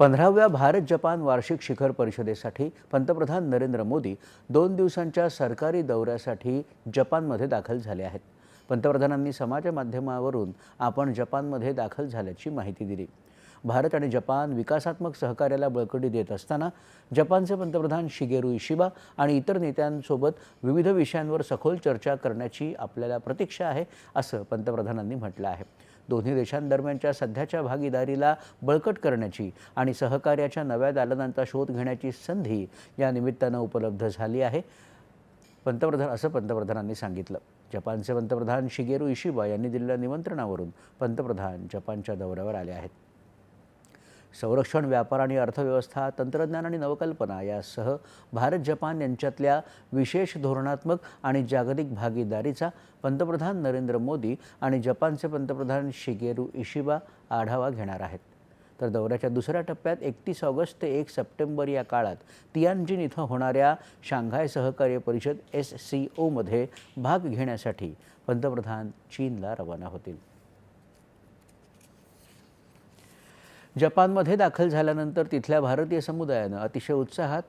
पंधराव्या भारत जपान वार्षिक शिखर परिषदेसाठी पंतप्रधान नरेंद्र मोदी दोन दिवसांच्या सरकारी दौऱ्यासाठी जपानमध्ये दाखल झाले आहेत. पंतप्रधानांनी समाज माध्यमावरून आपण जपानमध्ये दाखल झाल्याची माहिती दिली. भारत आणि जपान विकासात्मक सहकार्याला बळकटी देत असताना जपानचे पंतप्रधान शिगेरू इशिबा आणि इतर नेत्यांसोबत विविध विषयांवर सखोल चर्चा करण्याची आपल्याला प्रतीक्षा आहे असं पंतप्रधानांनी म्हटलं आहे. दोन्ही देशांदरम्यानच्या सध्याच्या भागीदारीला बळकट करण्याची आणि सहकार्याच्या नव्या दालनांचा शोध घेण्याची संधी या निमित्तानं उपलब्ध झाली आहे. पंतप्रधान असं पंतप्रधानांनी सांगितलं. जपानचे पंतप्रधान शिगेरू इशिबा यांनी दिलेल्या निमंत्रणावरून पंतप्रधान जपानच्या दौऱ्यावर आले आहेत. संरक्षण व्यापार आणि अर्थव्यवस्था तंत्रज्ञान आणि नवकल्पना यासह भारत जपान यांच्यातल्या विशेष धोरणात्मक आणि जागतिक भागीदारीचा पंतप्रधान नरेंद्र मोदी आणि जपानचे पंतप्रधान शिगेरू इशिबा आढावा घेणार आहेत. तर दौऱ्याच्या दुसऱ्या टप्प्यात एकतीस ऑगस्ट ते एक सप्टेंबर या काळात तियानजिन इथं होणाऱ्या शांघाय सहकार्य परिषद एस सी ओमध्ये भाग घेण्यासाठी पंतप्रधान चीनला रवाना होतील. जपानमध्ये दाखल झाल्यानंतर तिथल्या भारतीय समुदायानं अतिशय उत्साहात